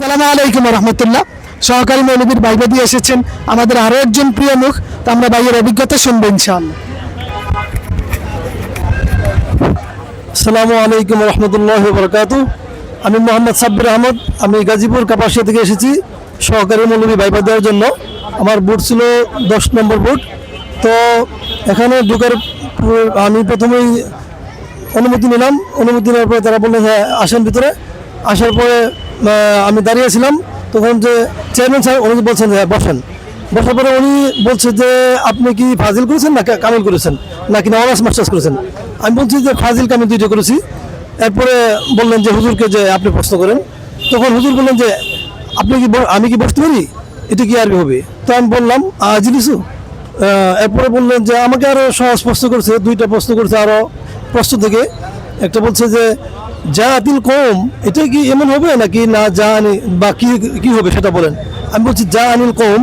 সালামু আলাইকুম রহমতুল্লাহ সহকারী মৌলবীর বাইবা দিয়ে এসেছেন, আমাদের আরও একজন প্রিয় মুখ, তা আমরা ভাইয়ের অভিজ্ঞতা শুনব ইনশাআল্লাহ। আসসালামু আলাইকুম রহমতুল্লাহ বরকাত আমি মোহাম্মদ সাব্বির আহমদ, আমি গাজীপুর কাপাসিয়া থেকে এসেছি, সহকারী মৌলবী বাইপা দেওয়ার জন্য। আমার বুট ছিল দশ নম্বর বুট। তো এখানে ঢুকার আমি প্রথমেই অনুমতি নিলাম। অনুমতি নেওয়ার পরে তারা বলল হ্যাঁ আসেন ভিতরে। আসার পরে আমি দাঁড়িয়েছিলাম, তখন যে চেয়ারম্যান স্যার উনি বলছেন যে হ্যাঁ বসেন। বসার পরে উনি বলছে যে, আপনি কি ফাজিল করেছেন না কামিল করেছেন? নাকি না অনার্স মাস্টার্স করেছেন? আমি বলছি যে, ফাজিল কামিল দুইটা করেছি। এরপরে বললেন যে, হুজুরকে যে আপনি প্রশ্ন করেন। তখন হুজুর বললেন যে, আপনি কি আমি কি বসতে পারি? এটা কি আরবি হবে? তো আমি বললাম আজিলিসু এরপরে বললেন যে, আমাকে আরও সহজ প্রশ্ন করেছে, দুইটা প্রশ্ন করেছে আরও প্রশ্ন থেকে। একটা বলছে যে, যা আতিল কম, এটা কি এমন হবে নাকি না যা আনি, বা কি কি হবে সেটা বলেন? আমি বলছি, যা আনিল কম।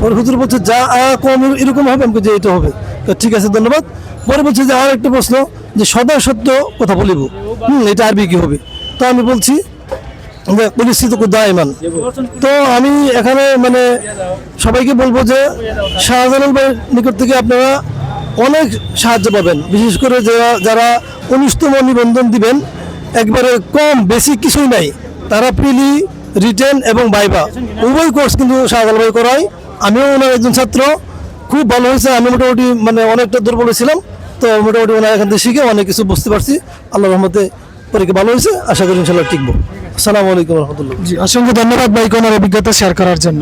পরে হুজুর বলছে, যা আ কম, এরকম হবে? আমি যে এটা হবে। তো ঠিক আছে, ধন্যবাদ। পরে বলছে যে, আর একটা প্রশ্ন, যে সদা সত্য কথা বলিব। হুম, এটা আরবি কি হবে? তো আমি বলছি পরিস্থিতি দায়মান তো আমি এখানে মানে সবাইকে বলব যে, শাহজালাল ভাইয়ের নিকট থেকে আপনারা অনেক সাহায্য পাবেন। বিশেষ করে যারা যারা অনুষ্ঠম নিবন্ধন দিবেন, একবারে কম বেশি কিছুই নাই। তারা প্রিলি রিটেন এবং বাইবা উভয় কোর্স কিন্তু শাহজালাল ভাই করায়। আমিও ওনার একজন ছাত্র। খুব ভালো হয়েছে। আমি মোটামুটি মানে অনেকটা দুর্বল ছিলাম। তো মোটামুটি ওনার এখান থেকে শিখে অনেক কিছু বুঝতে পারছি। আল্লাহ রহমতে পরীক্ষা ভালো হয়েছে। আশা করি ইনশাল্লাহ টিকবো। আসসালামু আলাইকুম রহমতুল্লাহ। জি, অসংখ্য ধন্যবাদ ভাইকে ওনার অভিজ্ঞতা শেয়ার করার জন্য।